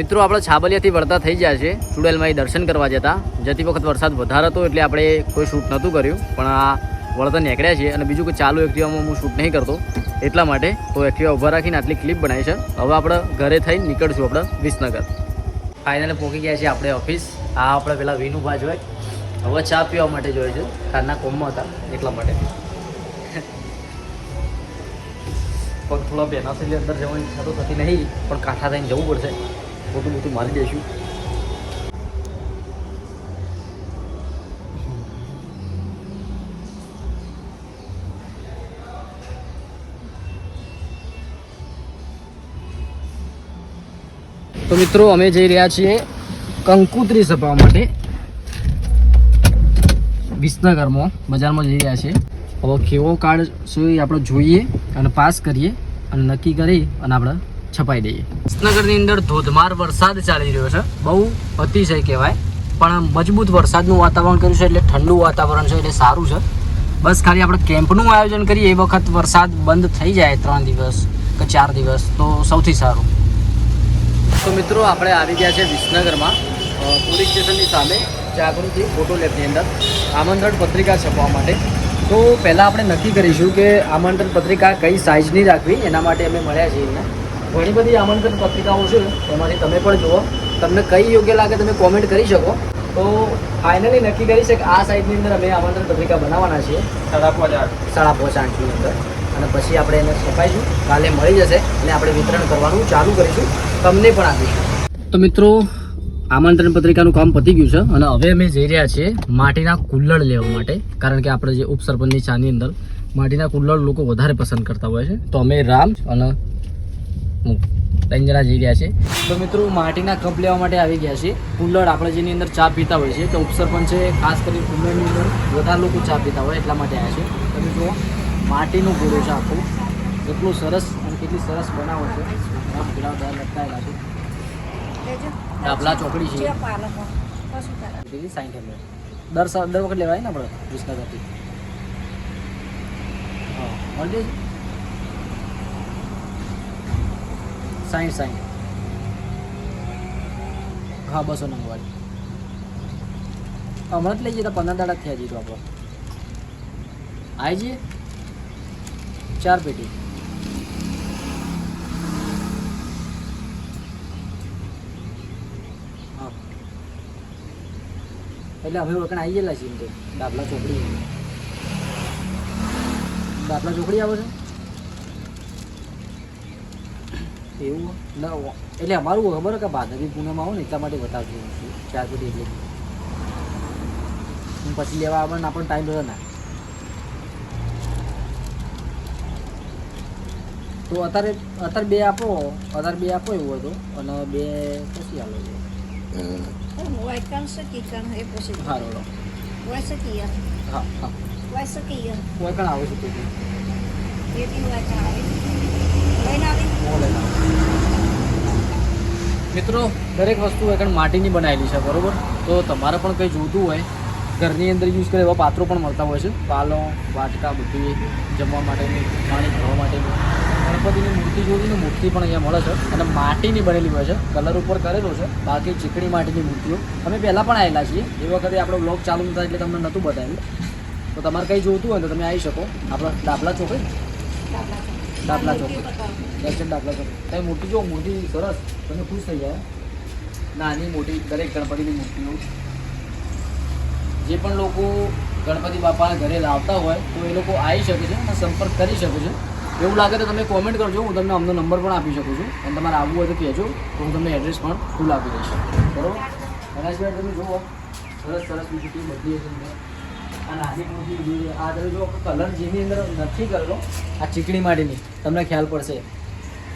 મિત્રો, આપણે છાબલિયાથી વળતા થઈ ગયા છે ચુડેલમાં દર્શન કરવા જતા. જતી વખત વરસાદ વધારે હતો એટલે આપણે કોઈ શૂટ નહોતું કર્યું. પણ આ વળતા નીકળ્યા છીએ અને બીજું કે ચાલુ એક્ટિવામાં હું શૂટ નહીં કરતો. એટલા માટે તો એક્ટિવા ઊભા રાખીને આટલી ક્લિપ બનાવી છે. હવે આપણે ઘરે થઈ નીકળશું આપણે વિસનગર. ફાઇનલ પહોંચી ગયા છીએ આપણે ઓફિસ આ આપણે પેલા વિનુભા હોય હવે ચા પીવા માટે જોઈએ છે. કારના કોમમાં હતા, એટલા માટે. પગ થોડા બેના અંદર જવાની ઈચ્છા તો થતી નહીં, પણ કાંઠા થઈને જવું પડશે. મોટું મોટું મારી દઈશું તો મિત્રો, અમે જઈ રહ્યા છીએ કંકુત્રી સભા માટે. વિસનગરમાં, બજારમાં જઈ રહ્યા છીએ. હવે કેવો કાર્ડ એ આપણે જોઈએ અને પાસ કરીએ અને નક્કી કરી અને આપણે છપાઈ દઈએ. વિસનગરની અંદર ધોધમાર વરસાદ ચાલી રહ્યો છે. બહુ અતિશય કહેવાય. પણ મજબૂત વરસાદનું વાતાવરણ કર્યું છે એટલે ઠંડુ વાતાવરણ છે એટલે સારું છે. બસ ખાલી આપણે કેમ્પનું આયોજન કરીએ. એ વખત વરસાદ બંધ થઈ જાય ત્રણ દિવસ કે ચાર દિવસ તો સૌથી સારું. તો મિત્રો, આપણે આવી ગયા છે વિસનગરમાં. પોલીસ સ્ટેશનની સામે જાગૃતિ ફોટો લેબની અંદર આમંત્રણ પત્રિકા છપવા માટે. તો પહેલાં આપણે નક્કી કરીશું કે આમંત્રણ પત્રિકા કઈ સાઇઝની રાખવી? એના માટે અમે મળ્યા છીએ અહીંયા ઘણી બધી આમંત્રણ પત્રિકાઓ છે એમાંથી તમે પણ જુઓ. તમને કઈ યોગ્ય લાગે તમે કોમેન્ટ કરી શકો. તો ફાઇનલી નક્કી કરી છે કે આ સાઈડની અંદર અમે આમંત્રણ પત્રિકા બનાવવાના છીએ. સાડા પાંચ આઠ. સાડા પાંચ આઠની અંદર. અને પછી આપણે એને છપાઈશું કાલે મળી જશે અને આપણે વિતરણ કરવાનું ચાલુ કરીશું. તમને પણ આપીશું. તો મિત્રો આમંત્રણ પત્રિકાનું કામ પતી ગયું છે અને હવે અમે જઈ રહ્યા છીએ માટીના કુલ્લડ લેવા માટે. કારણ કે આપણે જે ઉપસરપંચની ચાની અંદર માટીના કુલ્લડ લોકો વધારે પસંદ કરતા હોય છે. તો અમે રામ અને ત્રણ જણા જઈ રહ્યા છે. તો મિત્રો માટીના કપ લેવા માટે આવી ગયા છે કુલ્લડ આપણે જેની અંદર ચા પીતા હોય છે. તો ઉપસરપંચે ખાસ કરી કુલ્લડની અંદર વધારે લોકો ચા પીતા હોય એટલા માટે આવ્યા છે તમે જુઓ માટીનું ગોળું છે આખું. એટલું સરસ અને કેટલી સરસ બનાવો છે. બધા લટકાયેલા છે. ડાબલા ચોકડી છે. સાઈઠ દર દર વખત લેવાય ને આપણે વિસનગરથી? હા મળી જાય સાઈઠ સાઈઠ. હા, બસો નંગવાળી હમણાં જ લઈ જઈએ તો પંદર દાડા થયા જઈએ તો આપણે આવી જઈએ ચાર પેટી. હા. એટલે અમે વખણ આવી ગયેલા છીએ તો. દાબલા ચોકડી દાબલા ચોકડી આવો છો? એવું ના એટલે અમારું ખબર કે ભાદરવી પૂનમમાં આવો ને એટલા માટે બતાવતી હોઉં છું. ચાર પેટી એટલે. હું પછી લેવા આવવાનો આપણને ટાઈમ થતો ના. તો અત્યારે અત્યારે બે આપો અત્યારે બે આપો એવું હોય તો. અને બે પછી posi. હા. હા હા આવે છે મિત્રો દરેક વસ્તુ એકણ માટીની બનાવેલી છે બરાબર? તો તમારે પણ કંઈ જોતું હોય ઘરની અંદર યુઝ કરે એવા પાત્રો પણ મળતા હોય છે. પાલો વાટકા બધી જમવા માટેની પાણી ભરવા માટેની. ગણપતિની મૂર્તિ જોઈને મૂર્તિ પણ અહીંયા મળે છે અને માટીની બનેલી હોય છે. કલર ઉપર કરેલો છે. બાકી ચીકણી માટીની મૂર્તિઓ. અમે પહેલાં પણ આવેલા છીએ. એ વખતે આપણો બ્લોગ ચાલુ નતા એટલે તમને નહોતું બતાવ્યું. તો તમારે કંઈ જોતું હોય તો તમે આવી શકો. આપણા ડાબલા ચોકડી ડાબલા ચોક દર્શન ડાબલા ચોક તમે મૂર્તિ જો મૂર્તિ સરસ, તમે ખુશ થઈ જાય નાની મોટી, દરેક ગણપતિની મૂર્તિઓ. જે પણ લોકો ગણપતિ બાપાના ઘરે લાવતા હોય, તો એ લોકો આવી શકે છે અને સંપર્ક કરી શકે છે. એવું લાગે તો તમે કોમેન્ટ કરજો, હું તમને અમનો નંબર પણ આપી શકું છું. અને તમારે આવવું હોય તો કહેજો, તો હું તમને એડ્રેસ પણ ફૂલ આપી દઈશ. બરાબર? એના તમે જુઓ. સરસ સરસ બીજી બધી છે અંદર. આજે મોટી આ જો કલર જેની અંદર નથી કરેલો આ ચીકણી માટીની તમને ખ્યાલ પડશે.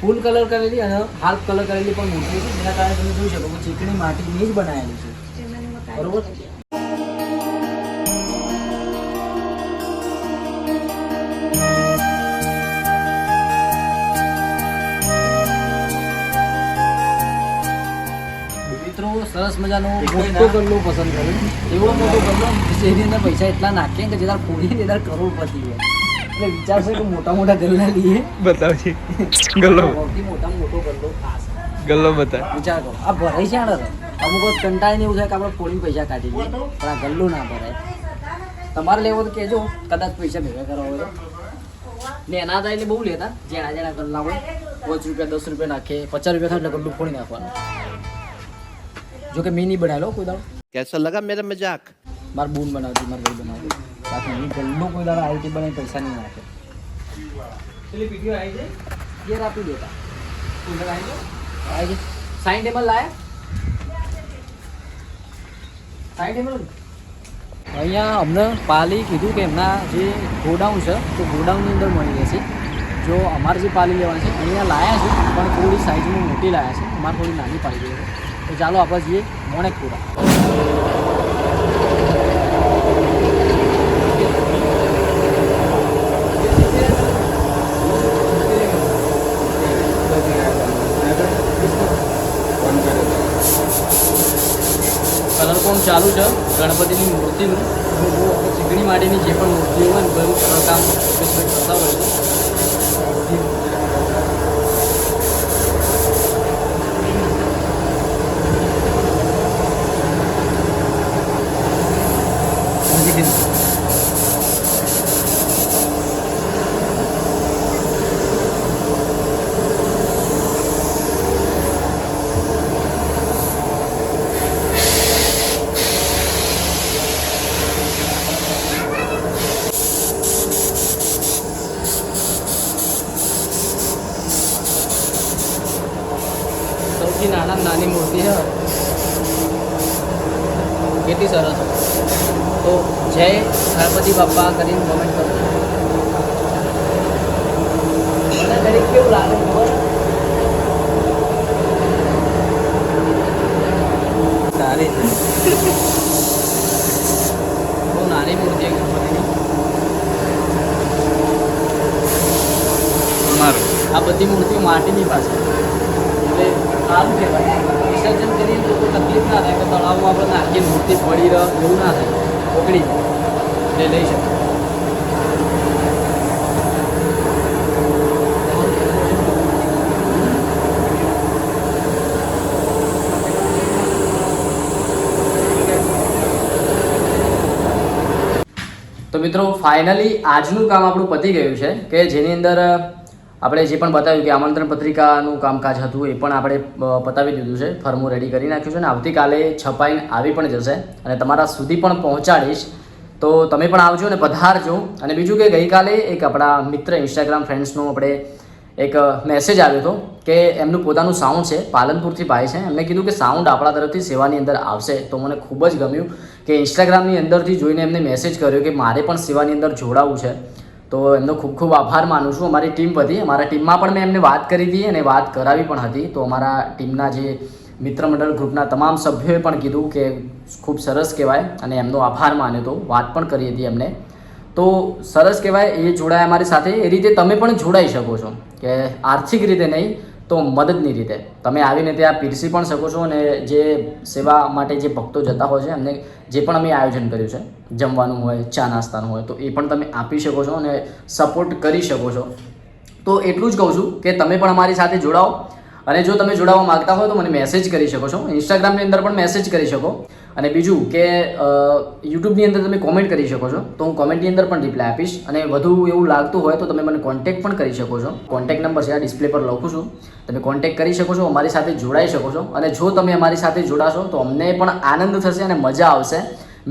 ફૂલ કલર કરેલી અને હાફ કલર કરેલી પણ મૂર્તિ છે જેના કારણે તમે જોઈ શકો કે ચીકણી માટીની જ બનાવેલી છે. બરોબર? સરસ મજાનો મોટો ગલ્લો પસંદ કર્યો એવો મોટો ગલ્લો એની અંદર પૈસા એટલા નાખીએ કે જેદાર પૂરી જેદાર કરોડપતિ હોય. એટલે વિચારશે કે મોટા મોટા ગલ્લા લઈએ. બતાવજે. ગલ્લો. સૌથી મોટા મોટો ગલ્લો ખાસ. ગલ્લો બતા વિચાર કરો. આ ભરાય છે આડે અમુક વખત કંટાળીને એવું થાય કે આપણે ફોડીને પૈસા કાઢી દઈએ પણ આ ગલ્લું ના ભરાય. તમારે લેવો તો કહેજો. કદાચ પૈસા ભેગા કરવા હોય તો. ને એના હતા એટલે બહુ લેતા. જેણા જેણા ગલ્લા હોય. પાંચ રૂપિયા દસ રૂપિયા નાખે. પચાસ રૂપિયા થાય એટલે ગલ્લું ફોડી નાખવાનું. જો કે મેં નહીં બનાવેલો કોઈ દાડો. કેસા લગા મેરા મજાક? માર બૂન બનાવતી માર ભાઈ બનાવતી બાકી હું ગલ્લો કોઈ દાડો આવતી બને પૈસા નહીં રાખે પેલી પીટીઓ આવી છે ઘેર આપી દેતા. કુલર આવી ગયો? આવી ગયો સાઈન ટેબલ લાયા? Sign table? અહીંયા અમને પાલી કીધું કે એમના જે ગોડાઉન છે તો ગોડાઉનની અંદર મળી જશે જો અમારે જે પાલી લેવાની છે અહીંયા લાયા છે પણ થોડી સાઈઝમાં મોટી લાયા છે. અમારે થોડી નાની પાલી છે. તો ચાલો આપણે જઈએ મોણેકપુરા. કલરકોમ ચાલુ છે. ગણપતિની મૂર્તિનું ચીકણી માટેની જે પણ મૂર્તિઓ હોય ને બધું કલર કામ કરતા હોય છે હજી સૌથી નાના મૂર્તિ છે કેટલી સરસ. તો જય ગણપતિ બાપ્પા કરીને કોમેન્ટ કરો. મને દરેક કેવું લાગે ખબર? સારી બહુ નાની મૂર્તિ આ બધી મૂર્તિઓ માટીની પાસે. એટલે સારું કહેવાય. વિસર્જન કરીએ તો કોઈ તકલીફ ના થાય, કે તળાવમાં આપણે નાખીએ, મૂર્તિ પડી રહે, એવું ના થાય. ઓગળી એટલે લઈ શકે. તો મિત્રો ફાઇનલી આજનું કામ આપણું પતી ગયું છે, કે જેની અંદર આપણે જે પણ બતાવ્યું કે આમંત્રણ પત્રિકાનું કામકાજ હતું એ પણ આપણે પતાવી દીધું છે. ફર્મો રેડી કરી નાખ્યું છે અને આવતીકાલે છપાઈને આવી પણ જશે. અને તમારા સુધી પણ પહોંચાડીશ. તો તમે પણ આવજો અને પધારજો. અને બીજું કે ગઈકાલે એક આપણા મિત્ર ઇન્સ્ટાગ્રામ ફ્રેન્ડ્સનો આપણે એક મેસેજ આવ્યો હતો કે એમનું પોતાનું સાઉન્ડ છે, પાલનપુરથી ભાઈ છે. એમણે કીધું કે સાઉન્ડ આપણા તરફથી સેવાની અંદર આવશે. તો મને ખૂબ જ ગમ્યું કે ઇન્સ્ટાગ્રામની અંદરથી જોઈને એમને મેસેજ કર્યો કે મારે પણ સેવાની અંદર જોડાવું છે. તો એમનો ખૂબ ખૂબ આભાર માનું છું. અમારી ટીમ વધી અમારા ટીમમાં પણ મેં એમને વાત કરી હતી અને વાત કરાવી પણ હતી. તો અમારા ટીમના જે મિત્ર મંડળ ગ્રુપના તમામ સભ્યોએ પણ કીધું કે ખૂબ સરસ કહેવાય અને એમનો આભાર માન્યો હતો. વાત પણ કરી હતી એમને. તો સરસ કહેવાય એ જોડાયા અમારી સાથે. એ રીતે તમે પણ જોડાઈ શકો છો. કે આર્થિક રીતે નહીં તો મદદની રીતે. તમે આવીને ત્યાં પીરસી પણ શકો છો અને જે સેવા માટે જે ભક્તો જતા હોય છે, એમને જે પણ અમે આયોજન કર્યું છે, જમવાનું હોય, ચા નાસ્તાનું હોય, તો એ પણ તમે આપી શકો છો અને સપોર્ટ કરી શકો છો. તો એટલું જ કહું છું કે તમે પણ અમારી સાથે જોડાઓ. અને જો તમે જોડાવા માંગતા હોય તો મને મેસેજ કરી શકો છો. ઇન્સ્ટાગ્રામની અંદર પણ મેસેજ કરી શકો. અને બીજું કે યુટ્યુબની અંદર તમે કોમેન્ટ કરી શકો છો. તો હું કોમેન્ટની અંદર પણ રિપ્લાય આપીશ. અને વધુ એવું લાગતું હોય તો તમે મને કોન્ટેક્ટ પણ કરી શકો છો. કોન્ટેક્ટ નંબર છે આ ડિસ્પ્લે પર લખું છું. તમે કોન્ટેક્ટ કરી શકો છો, અમારી સાથે જોડાઈ શકો છો. અને જો તમે અમારી સાથે જોડાશો તો અમને પણ આનંદ થશે અને મજા આવશે.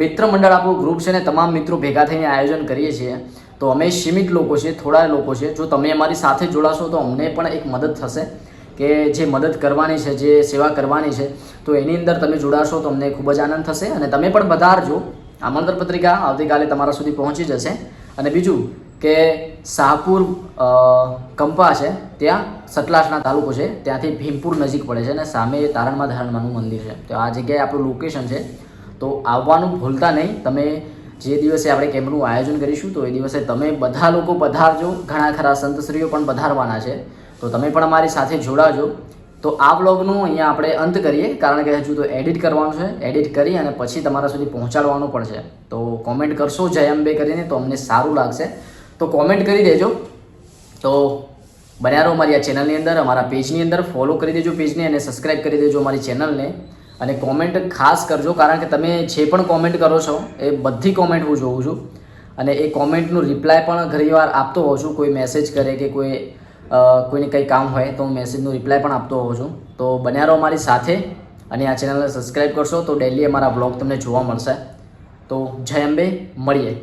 મિત્ર મંડળ આપણું ગ્રુપ છે ને તમામ મિત્રો ભેગા થઈને આયોજન કરીએ છીએ. તો અમે સીમિત લોકો છીએ, થોડા લોકો છે જો તમે અમારી સાથે જોડાશો તો અમને પણ એક મદદ થશે. કે જે મદદ કરવાની છે, જે સેવા કરવાની છે, તો એની અંદર તમે જોડાશો તો અમને ખૂબ જ આનંદ થશે. અને તમે પણ વધારજો આમંત્રણ પત્રિકા આવતીકાલે તમારા સુધી પહોંચી જશે. અને બીજું કે શાહપુર કંપા છે, ત્યાં સતલાસના તાલુકો છે, ત્યાંથી ભીમપુર નજીક પડે છે અને સામે તારણમાં ધારણમાનું મંદિર છે. તો આ જગ્યાએ આપણું લોકેશન છે. તો આવવાનું ભૂલતા નહીં. તમે જે દિવસે આપણે કેમ્પનું આયોજન કરીશું, તો એ દિવસે તમે બધા લોકો પધારજો. ઘણા ખરા સંતશ્રીઓ પણ પધારવાના છે. તો તમે પણ અમારી સાથે જોડાજો. તો આ બ્લોગનું અહીંયા આપણે અંત કરીએ, કારણ કે હજુ તો એડિટ કરવાનું છે. એડિટ કરી અને પછી તમારા સુધી પહોંચાડવાનું પણ છે. તો કોમેન્ટ કરશો જય અંબે કરીને તો અમને સારું લાગશે. તો કોમેન્ટ કરી દેજો. તો બન્યા રહો અમારી આ ચેનલની અંદર, અમારા પેજની અંદર. ફોલો કરી દેજો પેજને અને સબસ્ક્રાઇબ કરી દેજો અમારી ચેનલને અને કોમેન્ટ ખાસ કરજો, કારણ કે તમે જે પણ કોમેન્ટ કરો છો, એ બધી કોમેન્ટ હું જોઉં છું. અને એ કોમેન્ટનું રિપ્લાય પણ ઘણીવાર આપતો હોઉં છું. કોઈ મેસેજ કરે કે કોઈ કોઈને કંઈ કામ હોય તો હું મેસેજનું રિપ્લાય પણ આપતો હોઉં છું. તો બન્યા રહો અમારી સાથે અને આ ચેનલને સબસ્ક્રાઈબ કરશો તો ડેલી અમારા બ્લોગ તમને જોવા મળશે. તો જય અંબે, મળીએ.